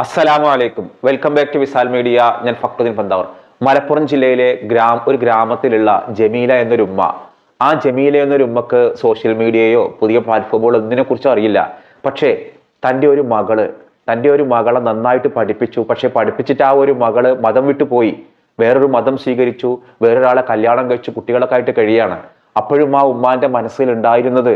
അസ്സലാമു അലൈക്കും welcome back to Visal media ഞാൻ ഫക്രുദ്ദീൻ പന്താവർ. മലപ്പുറം ജില്ലയിലെ ഗ്രാമ ഒരു ഗ്രാമത്തിലുള്ള ജമീല എന്നൊരു ഉമ്മ ആ ജമീല എന്നൊരു ഉമ്മക്ക് സോഷ്യൽ മീഡിയയോ പുതിയ പ്ലാറ്റ്ഫോമുകളോ കുറിച്ചോ അറിയില്ല. പക്ഷേ തന്റെ ഒരു മകൾ തന്റെ ഒരു മകളെ നന്നായിട്ട് പഠിപ്പിച്ചു. പക്ഷേ പഠിപ്പിച്ചിട്ട് ആ ഒരു മകൾ മതം വിട്ടു പോയി. വേറൊരു മതം സ്വീകരിച്ചു. വേറൊരാളെ കല്യാണം കഴിച്ചു. കുട്ടികളൊക്കെ ആയിട്ട് കഴിയാണ് അപ്പോഴും ആ ഉമ്മാന്റെ മനസ്സിൽ ഉണ്ടായിരുന്നത്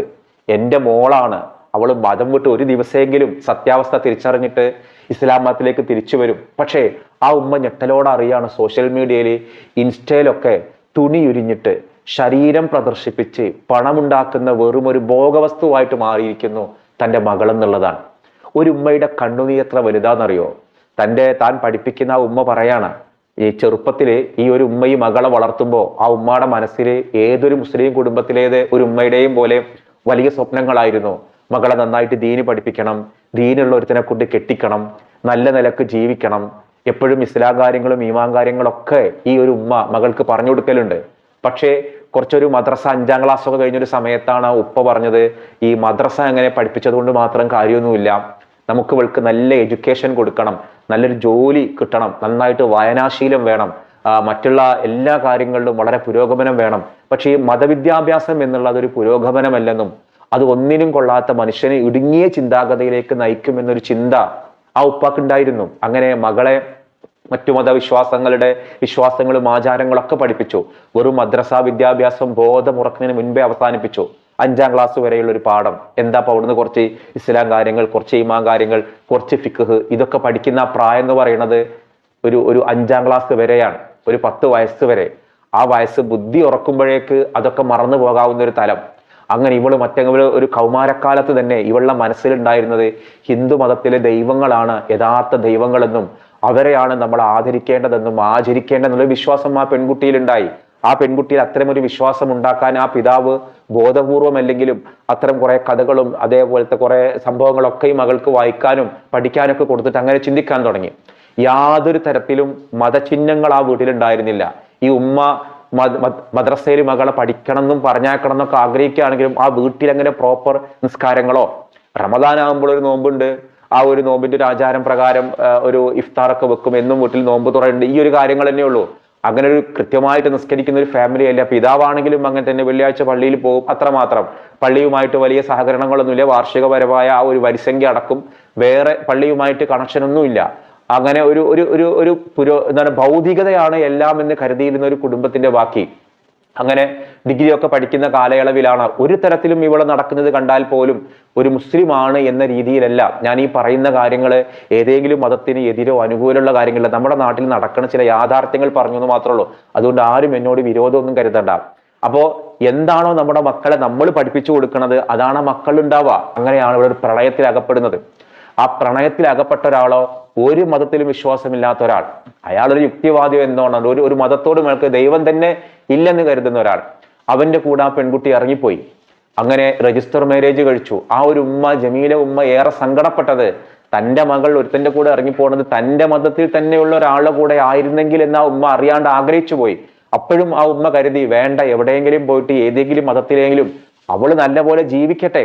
എന്റെ മോളാണ്. അവൾ മതം വിട്ട് ഒരു ദിവസമെങ്കിലും സത്യാവസ്ഥ തിരിച്ചറിഞ്ഞിട്ട് ഇസ്ലാം മതത്തിലേക്ക് തിരിച്ചു വരും. പക്ഷേ ആ ഉമ്മ ഞെട്ടലോടെ അറിയാണ് സോഷ്യൽ മീഡിയയിൽ ഇൻസ്റ്റയിലൊക്കെ തുണിയുരിഞ്ഞിട്ട് ശരീരം പ്രദർശിപ്പിച്ച് പണമുണ്ടാക്കുന്ന വെറും ഒരു ഭോഗവസ്തുവായിട്ട് മാറിയിരിക്കുന്നു തന്റെ മകളെന്നുള്ളതാണ്. ഒരു ഉമ്മയുടെ കണ്ണുനീ എത്ര വലുതാണെന്നറിയോ തന്റെ താൻ പഠിപ്പിക്കുന്ന ആ ഉമ്മ പറയാണ് ഈ ചെറുപ്പത്തിൽ ഈ ഒരു ഉമ്മയും മകളെ വളർത്തുമ്പോൾ ആ ഉമ്മയുടെ മനസ്സിൽ ഏതൊരു മുസ്ലിം കുടുംബത്തിലേത് ഒരു ഉമ്മയുടെയും പോലെ വലിയ സ്വപ്നങ്ങളായിരുന്നു. മകളെ നന്നായിട്ട് ദീന് പഠിപ്പിക്കണം ദീനുള്ള ഒരുത്തിനെ കൊണ്ട് കെട്ടിക്കണം നല്ല നിലയ്ക്ക് ജീവിക്കണം. എപ്പോഴും ഇസ്ലാം കാര്യങ്ങളും ഈമാൻ കാര്യങ്ങളൊക്കെ ഈ ഒരു ഉമ്മ മകൾക്ക് പറഞ്ഞു കൊടുക്കലുണ്ട്. പക്ഷേ കുറച്ചൊരു മദ്രസ അഞ്ചാം ക്ലാസ് ഒക്കെ കഴിഞ്ഞൊരു സമയത്താണ് ഉപ്പ പറഞ്ഞത് ഈ മദ്രസ അങ്ങനെ പഠിപ്പിച്ചത് കൊണ്ട് മാത്രം കാര്യമൊന്നുമില്ല. നമുക്ക് ഇവൾക്ക് നല്ല എഡ്യൂക്കേഷൻ കൊടുക്കണം നല്ലൊരു ജോലി കിട്ടണം നന്നായിട്ട് വായനാശീലം വേണം. മറ്റുള്ള എല്ലാ കാര്യങ്ങളിലും വളരെ പുരോഗമനം വേണം. പക്ഷേ ഈ മതവിദ്യാഭ്യാസം എന്നുള്ളത് ഒരു പുരോഗമനമല്ലെന്നും അത് ഒന്നിനും കൊള്ളാത്ത മനുഷ്യനെ ഇടുങ്ങിയ ചിന്താഗതിയിലേക്ക് നയിക്കുമെന്നൊരു ചിന്ത ആ ഉപ്പാക്കുണ്ടായിരുന്നു. അങ്ങനെ മകളെ മറ്റു മതവിശ്വാസങ്ങളുടെ വിശ്വാസങ്ങളും ആചാരങ്ങളൊക്കെ പഠിപ്പിച്ചു. വെറും മദ്രസ വിദ്യാഭ്യാസം ബോധമുറക്കുന്നതിന് മുൻപേ അവസാനിപ്പിച്ചു. അഞ്ചാം ക്ലാസ് വരെയുള്ള ഒരു പാഠം. എന്താ അപ്പൊ അവിടുന്ന് കുറച്ച് ഇസ്ലാം കാര്യങ്ങൾ കുറച്ച് ഇമാ കാര്യങ്ങൾ കുറച്ച് ഫിഖ് ഇതൊക്കെ പഠിക്കുന്ന പ്രായം എന്ന് പറയുന്നത് ഒരു ഒരു അഞ്ചാം ക്ലാസ് വരെയാണ്. ഒരു പത്ത് വയസ്സ് വരെ. ആ വയസ്സ് ബുദ്ധി ഉറക്കുമ്പോഴേക്ക് അതൊക്കെ മറന്നു പോകാവുന്ന ഒരു തലം. അങ്ങനെ ഇവൾ മറ്റെങ്കിലും ഒരു കൗമാരക്കാലത്ത് തന്നെ ഇവളുടെ മനസ്സിലുണ്ടായിരുന്നത് ഹിന്ദു മതത്തിലെ ദൈവങ്ങളാണ് യഥാർത്ഥ ദൈവങ്ങളെന്നും അവരെയാണ് നമ്മൾ ആദരിക്കേണ്ടതെന്നും ആചരിക്കേണ്ടതെന്നുള്ള വിശ്വാസം ആ പെൺകുട്ടിയിലുണ്ടായി. ആ പെൺകുട്ടിയിൽ അത്തരം ഒരു വിശ്വാസം ഉണ്ടാക്കാൻ ആ പിതാവ് ബോധപൂർവം അല്ലെങ്കിലും അത്തരം കുറെ കഥകളും അതേപോലത്തെ കുറെ സംഭവങ്ങളൊക്കെ ഈ മകൾക്ക് വായിക്കാനും പഠിക്കാനൊക്കെ കൊടുത്തിട്ട് അങ്ങനെ ചിന്തിക്കാൻ തുടങ്ങി. യാതൊരു തരത്തിലും മതചിഹ്നങ്ങൾ ആ വീട്ടിലുണ്ടായിരുന്നില്ല. ഈ ഉമ്മ മദ്രസയിൽ മകളെ പഠിക്കണം എന്നും പറഞ്ഞേക്കണം എന്നൊക്കെ ആഗ്രഹിക്കുകയാണെങ്കിലും ആ വീട്ടിൽ അങ്ങനെ പ്രോപ്പർ നിസ്കാരങ്ങളോ? റമദാൻ ആകുമ്പോൾ ഒരു നോമ്പുണ്ട്. ആ ഒരു നോമ്പിന്റെ ഒരു ആചാരം പ്രകാരം ഒരു ഇഫ്താറൊക്കെ വെക്കും. എന്നും വീട്ടിൽ നോമ്പ് തുറയുണ്ട്. ഈ ഒരു കാര്യങ്ങൾ തന്നെ ഉള്ളൂ. അങ്ങനെ ഒരു കൃത്യമായിട്ട് നിസ്കരിക്കുന്ന ഒരു ഫാമിലി അല്ല. പിതാവാണെങ്കിലും അങ്ങനെ തന്നെ വെള്ളിയാഴ്ച പള്ളിയിൽ പോകും. അത്രമാത്രം പള്ളിയുമായിട്ട് വലിയ സഹകരണങ്ങളൊന്നുമില്ല. വാർഷികപരമായ ആ ഒരു വരിസംഖ്യ അടക്കും. വേറെ പള്ളിയുമായിട്ട് കണക്ഷൻ ഒന്നുമില്ല. അങ്ങനെ ഒരു ഒരു ഒരു ഒരു പുരോ എന്താണ് ഭൗതികതയാണ് എല്ലാം എന്ന് കരുതിയിരുന്ന ഒരു കുടുംബത്തിന്റെ ബാക്കി. അങ്ങനെ ഡിഗ്രി ഒക്കെ പഠിക്കുന്ന കാലയളവിലാണ് ഒരു തരത്തിലും ഇവിടെ നടക്കുന്നത് കണ്ടാൽ പോലും ഒരു മുസ്ലിമാണ് എന്ന രീതിയിലല്ല ഞാൻ ഈ പറയുന്ന കാര്യങ്ങൾ ഏതെങ്കിലും മതത്തിന് എതിരോ അനുകൂലമുള്ള കാര്യങ്ങളല്ല നമ്മുടെ നാട്ടിൽ നടക്കുന്ന ചില യാഥാർത്ഥ്യങ്ങൾ പറഞ്ഞു എന്ന് മാത്രമേ ഉള്ളൂ. അതുകൊണ്ട് ആരും എന്നോട് വിരോധമൊന്നും കരുതണ്ട. അപ്പോ എന്താണോ നമ്മുടെ മക്കളെ നമ്മൾ പഠിപ്പിച്ചു കൊടുക്കുന്നത് അതാണ് മക്കളുണ്ടാവുക. അങ്ങനെയാണ് ഇവിടെ ഒരു പ്രളയത്തിൽ അകപ്പെടുന്നത്. ആ പ്രണയത്തിൽ അകപ്പെട്ട ഒരാളോ ഒരു മതത്തിലും വിശ്വാസമില്ലാത്ത ഒരാൾ അയാൾ ഒരു യുക്തിവാദിയോ എന്തോന്നാണ് ഒരു ഒരു മതത്തോട് മേൾക്ക് ദൈവം തന്നെ ഇല്ലെന്ന് കരുതുന്ന ഒരാൾ. അവന്റെ കൂടെ ആ പെൺകുട്ടി ഇറങ്ങിപ്പോയി. അങ്ങനെ രജിസ്റ്റർ മാരേജ് കഴിച്ചു. ആ ഒരു ഉമ്മ ജമീല ഉമ്മ ഏറെ സങ്കടപ്പെട്ടത് തന്റെ മകൾ ഒരുത്തന്റെ കൂടെ ഇറങ്ങിപ്പോണത് തന്റെ മതത്തിൽ തന്നെയുള്ള ഒരാളുടെ കൂടെ ആയിരുന്നെങ്കിൽ എന്ന് ആ ഉമ്മ അറിയാണ്ട് ആഗ്രഹിച്ചു പോയി. അപ്പോഴും ആ ഉമ്മ കരുതി വേണ്ട എവിടെയെങ്കിലും പോയിട്ട് ഏതെങ്കിലും മതത്തിലെങ്കിലും അവൾ നല്ലപോലെ ജീവിക്കട്ടെ.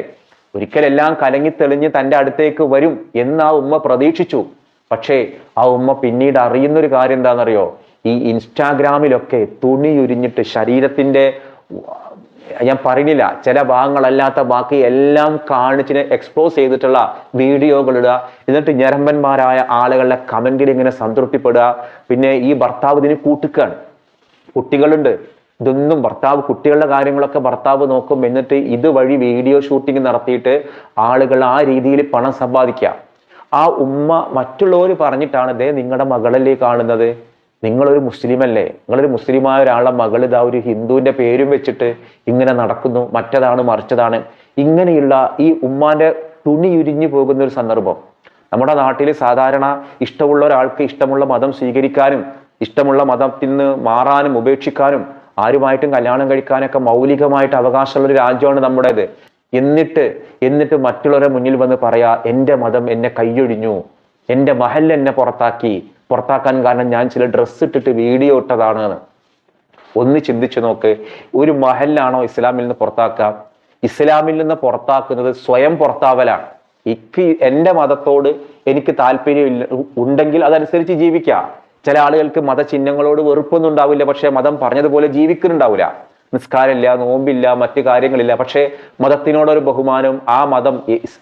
ഒരിക്കലെല്ലാം കലങ്ങി തെളിഞ്ഞ് തന്റെ അടുത്തേക്ക് വരും എന്ന് ആ ഉമ്മ പ്രതീക്ഷിച്ചു. പക്ഷേ ആ ഉമ്മ പിന്നീട് അറിയുന്നൊരു കാര്യം എന്താണെന്നറിയോ? ഈ ഇൻസ്റ്റാഗ്രാമിലൊക്കെ തുണി ഉരിഞ്ഞിട്ട് ശരീരത്തിന്റെ ഞാൻ പറയുന്നില്ല ചില ഭാഗങ്ങളല്ലാത്ത ബാക്കി എല്ലാം കാണിച്ചിന് എക്സ്പോസ് ചെയ്തിട്ടുള്ള വീഡിയോകൾ ഇടുക എന്നിട്ട് ഞരമ്പന്മാരായ ആളുകളുടെ കമന്റിൽ ഇങ്ങനെ സംതൃപ്തിപ്പെടുക. പിന്നെ ഈ ഭർത്താവ് ഇതിന് കൂട്ടുകയാണ് കുട്ടികളുണ്ട്. ഇതൊന്നും ഭർത്താവ് കുട്ടികളുടെ കാര്യങ്ങളൊക്കെ ഭർത്താവ് നോക്കും എന്നിട്ട് ഇതുവഴി വീഡിയോ ഷൂട്ടിംഗ് നടത്തിയിട്ട് ആളുകൾ ആ രീതിയിൽ പണം സമ്പാദിക്കുക. ആ ഉമ്മ മറ്റുള്ളവർ പറഞ്ഞിട്ടാണ് ദേ നിങ്ങളുടെ മകളല്ലേ കാണുന്നത്. നിങ്ങളൊരു മുസ്ലിം അല്ലേ നിങ്ങളൊരു മുസ്ലിമായ ഒരാളുടെ മകൾ ഇതാ ഒരു ഹിന്ദുവിന്റെ പേരും വെച്ചിട്ട് ഇങ്ങനെ നടക്കുന്നു. മറ്റതാണ് മറിച്ചതാണ്. ഇങ്ങനെയുള്ള ഈ ഉമ്മാന്റെ തുണി ഉരിഞ്ഞു പോകുന്ന ഒരു സന്ദർഭം. നമ്മുടെ നാട്ടിൽ സാധാരണ ഇഷ്ടമുള്ള ഒരാൾക്ക് ഇഷ്ടമുള്ള മതം സ്വീകരിക്കാനും ഇഷ്ടമുള്ള മതത്തിൽ നിന്ന് മാറാനും ഉപേക്ഷിക്കാനും ആരുമായിട്ടും കല്യാണം കഴിക്കാനൊക്കെ മൗലികമായിട്ട് അവകാശമുള്ള ഒരു രാജ്യമാണ് നമ്മുടേത്. എന്നിട്ട് എന്നിട്ട് മറ്റുള്ളവരെ മുന്നിൽ വന്ന് പറയാ എന്റെ മതം എന്നെ കൈയൊഴിഞ്ഞു. എന്റെ മഹൽ എന്നെ പുറത്താക്കി. പുറത്താക്കാൻ കാരണം ഞാൻ ചില ഡ്രസ്സ് ഇട്ടിട്ട് വീഡിയോ ഇട്ടതാണ്. ഒന്ന് ചിന്തിച്ചു നോക്ക് ഒരു മഹലിലാണോ ഇസ്ലാമിൽ നിന്ന് പുറത്താക്കാം ഇസ്ലാമിൽ നിന്ന് പുറത്താക്കുന്നത് സ്വയം പുറത്താവലാണ്. എനിക്ക് എന്റെ മതത്തോട് എനിക്ക് താല്പര്യം ഉണ്ടെങ്കിൽ അതനുസരിച്ച് ജീവിക്കാം. ചില ആളുകൾക്ക് മതചിഹ്നങ്ങളോട് വെറുപ്പൊന്നും ഉണ്ടാവില്ല പക്ഷേ മതം പറഞ്ഞതുപോലെ ജീവിക്കുന്നുണ്ടാവില്ല. നിസ്കാരമില്ല നോമ്പില്ല മറ്റു കാര്യങ്ങളില്ല. പക്ഷേ മതത്തിനോടൊരു ബഹുമാനം ആ മതം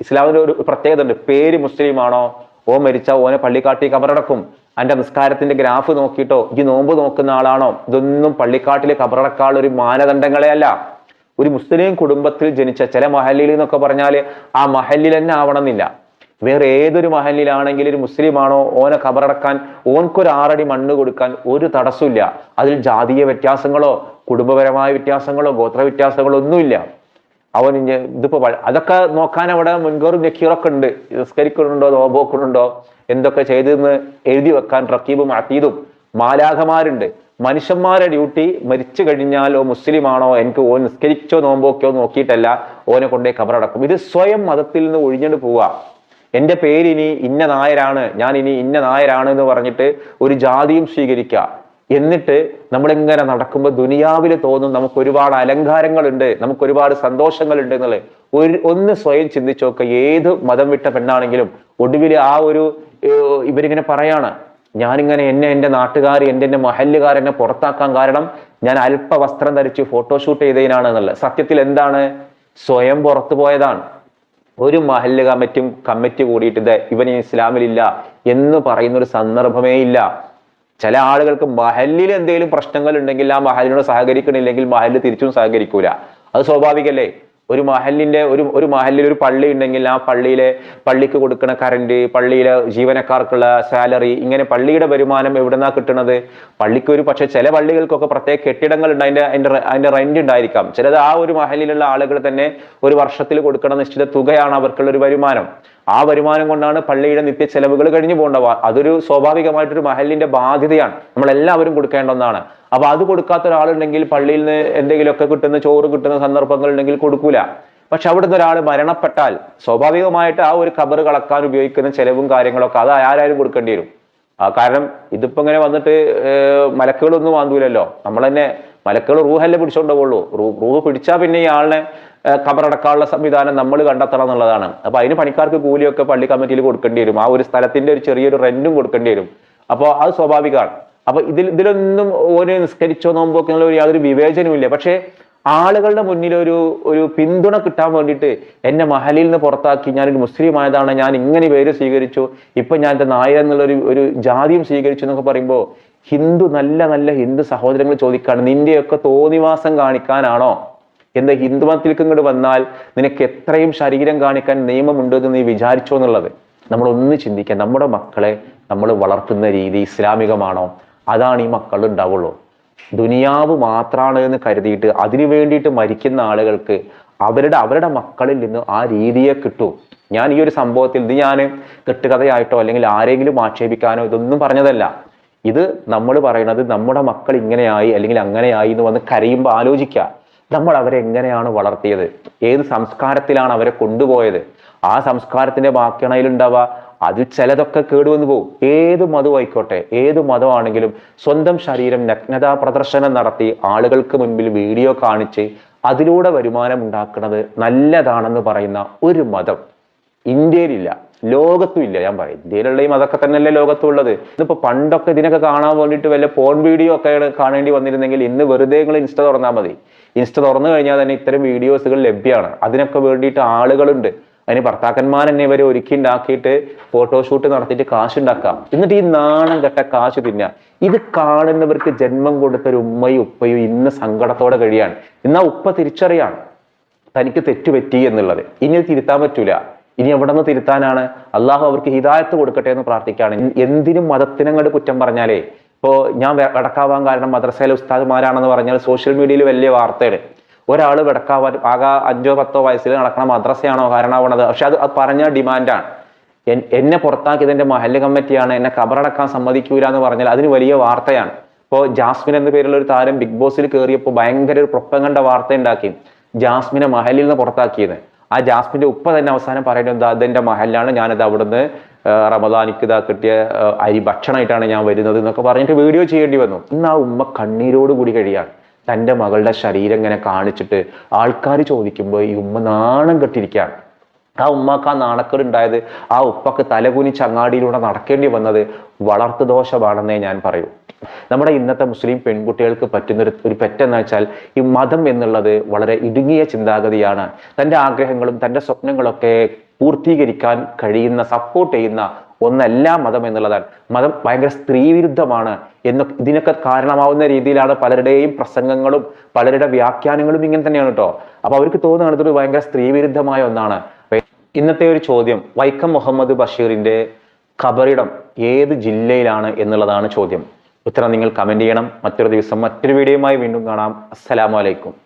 ഇസ്ലാമിന്റെ ഒരു പ്രത്യേകത ഉണ്ട് പേര് മുസ്ലിമാണോ? ഓ മരിച്ച ഓനെ പള്ളിക്കാട്ടി കബറടക്കും. അന്റെ നിസ്കാരത്തിന്റെ ഗ്രാഫ് നോക്കിയിട്ടോ? ഈ നോമ്പ് നോക്കുന്ന ആളാണോ? ഇതൊന്നും പള്ളിക്കാട്ടിൽ കബറടക്കാനുള്ള ഒരു മാനദണ്ഡങ്ങളെ അല്ല ഒരു മുസ്ലിം കുടുംബത്തിൽ ജനിച്ച ചില മഹല്ലിൽ എന്നൊക്കെ പറഞ്ഞാൽ ആ മഹല്ലിൽ തന്നെ ആവണമെന്നില്ല. വേറെ ഏതൊരു മഹലിലാണെങ്കിലും ഒരു മുസ്ലിമാണോ ഓനെ ഖബറടക്കാൻ ഓൻക്കൊരു ആറടി മണ്ണ് കൊടുക്കാൻ ഒരു തടസ്സമില്ല. അതിൽ ജാതീയ വ്യത്യാസങ്ങളോ കുടുംബപരമായ വ്യത്യാസങ്ങളോ ഗോത്ര വ്യത്യാസങ്ങളോ ഒന്നുമില്ല. അവൻ ഇതിപ്പോ അതൊക്കെ നോക്കാൻ അവിടെ മുൻകൂറും നക്കീറൊക്കെ ഉണ്ട്. നിസ്കരിക്കുന്നുണ്ടോ നോമ്പോക്കുന്നുണ്ടോ എന്തൊക്കെ ചെയ്തെന്ന് എഴുതി വെക്കാൻ റക്കീബും അതീതും മാലാഖമാരുണ്ട്. മനുഷ്യന്മാരുടെ ഡ്യൂട്ടി മരിച്ചു കഴിഞ്ഞാൽ ഓ മുസ്ലിമാണോ എനിക്ക് ഓ നിസ്കരിച്ചോ നോമ്പോക്കോ നോക്കിയിട്ടല്ല ഓനെ കൊണ്ടേ കബറടക്കും. ഇത് സ്വയം മതത്തിൽ നിന്ന് ഒഴിഞ്ഞിട്ട് പോവുക എന്റെ പേര് ഇനി ഇന്ന നായരാണ് ഞാൻ ഇനി ഇന്ന നായരാണ് എന്ന് പറഞ്ഞിട്ട് ഒരു ജാതിയും സ്വീകരിക്കുക. എന്നിട്ട് നമ്മളിങ്ങനെ നടക്കുമ്പോൾ ദുനിയാവിൽ തോന്നും നമുക്ക് ഒരുപാട് അലങ്കാരങ്ങളുണ്ട് നമുക്ക് ഒരുപാട് സന്തോഷങ്ങളുണ്ട് എന്നുള്ളത്. ഒരു ഒന്ന് സ്വയം ചിന്തിച്ചു നോക്കുക ഏത് മതം വിട്ട പെണ്ണാണെങ്കിലും ഒടുവിൽ ആ ഒരു ഇവരിങ്ങനെ പറയാണ് ഞാനിങ്ങനെ എന്നെ എന്റെ നാട്ടുകാർ എന്റെ എന്റെ മഹല്ലുകാർ എന്നെ പുറത്താക്കാൻ കാരണം ഞാൻ അല്പ വസ്ത്രം ധരിച്ച് ഫോട്ടോഷൂട്ട് ചെയ്തതിനാണ് എന്നുള്ളത്. സത്യത്തിൽ എന്താണ്? സ്വയം പുറത്തു പോയതാണ്. ഒരു മഹല്ല് കമ്മിറ്റും കമ്മിറ്റി കൂടിയിട്ട് ഇവൻ ഇസ്ലാമിലില്ല എന്ന് പറയുന്ന ഒരു സന്ദർഭമേ ഇല്ല. ചില ആളുകൾക്ക് മഹല്ലിൽ എന്തെങ്കിലും പ്രശ്നങ്ങൾ ഉണ്ടെങ്കിൽ ആ മഹലിനോട് സഹകരിക്കണില്ലെങ്കിൽ മഹല്ല് തിരിച്ചും സഹകരിക്കൂല. അത് സ്വാഭാവികല്ലേ? ഒരു മഹലിന്റെ ഒരു ഒരു മഹലിൽ ഒരു പള്ളി ഉണ്ടെങ്കിൽ ആ പള്ളിയിലെ പള്ളിക്ക് കൊടുക്കുന്ന കറണ്ട് പള്ളിയിലെ ജീവനക്കാർക്കുള്ള സാലറി ഇങ്ങനെ പള്ളിയുടെ വരുമാനം എവിടുന്നാ കിട്ടുന്നത് പള്ളിക്ക് ഒരു പക്ഷെ ചില പള്ളികൾക്കൊക്കെ പ്രത്യേക കെട്ടിടങ്ങൾ ഉണ്ട്. അതിന്റെ അതിന്റെ അതിന്റെ റെന്റ് ഉണ്ടായിരിക്കാം. ചിലത് ആ ഒരു മഹലിലുള്ള ആളുകൾ തന്നെ ഒരു വർഷത്തിൽ കൊടുക്കുന്ന നിശ്ചിത തുകയാണ് അവർക്കുള്ള ഒരു വരുമാനം. ആ വരുമാനം കൊണ്ടാണ് പള്ളിയുടെ നിത്യ ചെലവുകൾ കഴിഞ്ഞു പോകേണ്ടവ അതൊരു സ്വാഭാവികമായിട്ടൊരു മഹലിന്റെ ബാധ്യതയാണ്. നമ്മൾ എല്ലാവരും കൊടുക്കേണ്ട ഒന്നാണ്. അപ്പൊ അത് കൊടുക്കാത്ത ഒരാളുണ്ടെങ്കിൽ പള്ളിയിൽ നിന്ന് എന്തെങ്കിലുമൊക്കെ കിട്ടുന്ന ചോറ് കിട്ടുന്ന സന്ദർഭങ്ങൾ ഉണ്ടെങ്കിൽ കൊടുക്കൂല. പക്ഷെ അവിടുന്ന് ഒരാൾ മരണപ്പെട്ടാൽ സ്വാഭാവികമായിട്ട് ആ ഒരു കബറ് കളക്കാൻ ഉപയോഗിക്കുന്ന ചെലവും കാര്യങ്ങളൊക്കെ അത് ആരാരും കൊടുക്കേണ്ടി വരും. കാരണം ഇതിപ്പോ ഇങ്ങനെ വന്നിട്ട് മലക്കുകളൊന്നും വാങ്ങൂലല്ലോ നമ്മൾ തന്നെ മലക്കുകൾ റൂഹല്ലേ പിടിച്ചോണ്ടോളൂ റൂ റൂഹ് പിടിച്ചാൽ പിന്നെ ഈ ആളിനെ കബറടക്കാനുള്ള സംവിധാനം നമ്മൾ കണ്ടെത്തണം എന്നുള്ളതാണ്. അപ്പൊ അതിന് പണിക്കാർക്ക് കൂലിയൊക്കെ പള്ളി കമ്മിറ്റിയിൽ കൊടുക്കേണ്ടി വരും. ആ ഒരു സ്ഥലത്തിന്റെ ഒരു ചെറിയൊരു റെന്റും കൊടുക്കേണ്ടി വരും. അപ്പോൾ അത് സ്വാഭാവികമാണ്. അപ്പൊ ഇതിൽ ഇതിലൊന്നും ഓരോ നിസ്കരിച്ചോ നോമ്പോ എന്നുള്ള യാതൊരു വിവേചനവുമില്ല. പക്ഷേ ആളുകളുടെ മുന്നിൽ ഒരു ഒരു പിന്തുണ കിട്ടാൻ വേണ്ടിയിട്ട് എന്നെ മഹലിൽ നിന്ന് പുറത്താക്കി ഞാനൊരു മുസ്ലിം ആയതാണ് ഞാൻ ഇങ്ങനെ പേര് സ്വീകരിച്ചു ഇപ്പൊ ഞാൻ എന്റെ നായർ എന്നുള്ള ഒരു ഒരു ജാതിയും സ്വീകരിച്ചു എന്നൊക്കെ പറയുമ്പോൾ ഹിന്ദു നല്ല നല്ല ഹിന്ദു സഹോദരങ്ങൾ ചോദിക്കാണ് നിന്റെയൊക്കെ തോന്നിവാസം കാണിക്കാനാണോ? എന്താ ഹിന്ദുമതത്തിലേക്ക് ഇങ്ങോട്ട് വന്നാൽ നിനക്ക് എത്രയും ശരീരം കാണിക്കാൻ നിയമമുണ്ട് എന്ന് നീ വിചാരിച്ചോ എന്നുള്ളത് നമ്മൾ ഒന്ന് ചിന്തിക്കാം നമ്മുടെ മക്കളെ നമ്മൾ വളർത്തുന്ന രീതി ഇസ്ലാമികമാണോ? അതാണ് ഈ മക്കൾ ഉണ്ടാവുള്ളൂ. ദുനിയാവ് മാത്രമാണ് എന്ന് കരുതിയിട്ട് അതിനു വേണ്ടിയിട്ട് മരിക്കുന്ന ആളുകൾക്ക് അവരുടെ അവരുടെ മക്കളിൽ നിന്ന് ആ രീതിയെ കിട്ടൂ. ഞാൻ ഈ ഒരു സംഭവത്തിൽ ഇത് ഞാൻ കെട്ടുകഥയായിട്ടോ അല്ലെങ്കിൽ ആരെങ്കിലും ആക്ഷേപിക്കാനോ ഇതൊന്നും പറഞ്ഞതല്ല. ഇത് നമ്മൾ പറയുന്നത് നമ്മുടെ മക്കൾ ഇങ്ങനെയായി അല്ലെങ്കിൽ അങ്ങനെയായി എന്ന് വന്ന് കരയുമ്പോൾ ആലോചിക്കുക. നമ്മൾ അവരെ എങ്ങനെയാണ് വളർത്തിയത്? ഏത് സംസ്കാരത്തിലാണ് അവരെ കൊണ്ടുപോയത്? ആ സംസ്കാരത്തിന്റെ ബാക്കിയാണ് അതിലുണ്ടാവുക അത് ചിലതൊക്കെ കേടുവന്നു പോകും. ഏത് മതം ആയിക്കോട്ടെ ഏത് മതമാണെങ്കിലും സ്വന്തം ശരീരം നഗ്നതാ പ്രദർശനം നടത്തി ആളുകൾക്ക് മുൻപിൽ വീഡിയോ കാണിച്ച് അതിലൂടെ വരുമാനം ഉണ്ടാക്കുന്നത് നല്ലതാണെന്ന് പറയുന്ന ഒരു മതം ഇന്ത്യയിലില്ല. ലോകത്തും ഇല്ല ഞാൻ പറയും ഇന്ത്യയിലുള്ള ഈ മതൊക്കെ തന്നെയല്ലേ ലോകത്തും ഉള്ളത് ഇതിപ്പോ പണ്ടൊക്കെ ഇതിനൊക്കെ കാണാൻ വേണ്ടിയിട്ട് വല്ല ഫോൺ വീഡിയോ ഒക്കെ കാണേണ്ടി വന്നിരുന്നെങ്കിൽ ഇന്ന് വെറുതെ നിങ്ങൾ ഇൻസ്റ്റ തുറന്നാൽ മതി. ഇൻസ്റ്റ തുറന്നു കഴിഞ്ഞാൽ തന്നെ ഇത്തരം വീഡിയോസുകൾ ലഭ്യമാണ്. അതിനൊക്കെ വേണ്ടിയിട്ട് ആളുകളുണ്ട്. അതിന് ഭർത്താക്കന്മാർ തന്നെ ഇവരെ ഒരുക്കി ഉണ്ടാക്കിയിട്ട് ഫോട്ടോഷൂട്ട് നടത്തിയിട്ട് കാശ് ഉണ്ടാക്കാം. എന്നിട്ട് ഈ നാണം കെട്ട കാശ് തിന്നുക. ഇത് കാണുന്നവർക്ക് ജന്മം കൊടുത്ത ഒരു ഉമ്മയും ഉപ്പയും ഇന്ന് സങ്കടത്തോടെ കഴിയാണ്. എന്നാ ഉപ്പ തിരിച്ചറിയാണ്. തനിക്ക് തെറ്റുപറ്റി എന്നുള്ളത്. ഇനി തിരുത്താൻ പറ്റൂല. ഇനി എവിടെ നിന്ന് തിരുത്താനാണ്? അള്ളാഹു അവർക്ക് ഹിതായത്ത് കൊടുക്കട്ടെ എന്ന് പ്രാർത്ഥിക്കുകയാണ്. എന്തിനും മതത്തിനങ്ങട് കുറ്റം പറഞ്ഞാലേ ഇപ്പോ ഞാൻ വടക്കാവാൻ കാരണം മദ്രസയിലെ ഉസ്താദുമാരാണെന്ന് പറഞ്ഞാൽ സോഷ്യൽ മീഡിയയിൽ വലിയ വാർത്തയാണ്. ഒരാൾ വടക്കാവാൻ ആകെ അഞ്ചോ പത്തോ വയസ്സിൽ നടക്കണ മദ്രസയാണോ കാരണമാവണത്? പക്ഷെ അത് അത് പറഞ്ഞ ഡിമാൻഡാണ് എന്നെ പുറത്താക്കിയത് എന്റെ മഹല്ല് കമ്മിറ്റിയാണ്. എന്നെ കബറടക്കാൻ സമ്മതിക്കൂല എന്ന് പറഞ്ഞാൽ അതിന് വലിയ വാർത്തയാണ്. ഇപ്പോൾ ജാസ്മിൻ എന്ന പേരുള്ള ഒരു താരം ബിഗ് ബോസിൽ കയറിയപ്പോൾ ഭയങ്കര ഒരു പ്രൊപ്പങ്ങണ്ട വാർത്ത ഉണ്ടാക്കി ജാസ്മിനെ മഹലിൽ നിന്ന് പുറത്താക്കിയത്. ആ ജാസ്മിന്റെ ഉപ്പ തന്നെ അവസാനം പറയുന്നത് "ദാ അതെന്റെ മഹലാണ് ഞാനത് അവിടുന്ന് റമദാനിക്ക് ഇതാ കിട്ടിയ അരി ഭക്ഷണമായിട്ടാണ് ഞാൻ വരുന്നത് എന്നൊക്കെ പറഞ്ഞിട്ട് വീഡിയോ ചെയ്യേണ്ടി വന്നു. ഇന്ന് ആ ഉമ്മ കണ്ണീരോട് കൂടി കഴിയാണ്. തന്റെ മകളുടെ ശരീരം ഇങ്ങനെ കാണിച്ചിട്ട് ആൾക്കാർ ചോദിക്കുമ്പോൾ ഈ ഉമ്മ നാണം കെട്ടിരിക്കുകയാണ് ആ ഉമ്മാക്ക് ആ നാണക്കേട് ഉണ്ടായത് ആ ഉപ്പക്ക് തലകുനി ചങ്ങാടിയിലൂടെ നടക്കേണ്ടി വന്നത് വളർത്തു ദോഷമാണെന്നേ ഞാൻ പറയൂ. നമ്മുടെ ഇന്നത്തെ മുസ്ലിം പെൺകുട്ടികൾക്ക് പറ്റുന്ന ഒരു ഒരു പെറ്റെന്ന് വെച്ചാൽ ഈ മതം എന്നുള്ളത് വളരെ ഇടുങ്ങിയ ചിന്താഗതിയാണ്. തന്റെ ആഗ്രഹങ്ങളും തന്റെ സ്വപ്നങ്ങളൊക്കെ പൂർത്തീകരിക്കാൻ കഴിയുന്ന സപ്പോർട്ട് ചെയ്യുന്ന ഒന്നല്ല മതം എന്നുള്ളതാണ്. മതം ഭയങ്കര സ്ത്രീവിരുദ്ധമാണ് എന്ന് ഇതിനൊക്കെ കാരണമാവുന്ന രീതിയിലാണ് പലരുടെയും പ്രസംഗങ്ങളും പലരുടെ വ്യാഖ്യാനങ്ങളും ഇങ്ങനെ തന്നെയാണ് കേട്ടോ. അപ്പൊ അവർക്ക് തോന്നുകയാണ് ഇതൊരു ഭയങ്കര സ്ത്രീവിരുദ്ധമായ ഒന്നാണ്. ഇന്നത്തെ ഒരു ചോദ്യം വൈക്കം മുഹമ്മദ് ബഷീറിന്റെ ഖബറിടം ഏത് ജില്ലയിലാണ് എന്നുള്ളതാണ് ചോദ്യം. ഉത്തരം നിങ്ങൾ കമന്റ് ചെയ്യണം. മറ്റൊരു ദിവസം മറ്റൊരു വീഡിയോയുമായി വീണ്ടും കാണാം. അസ്സലാമു അലൈക്കും.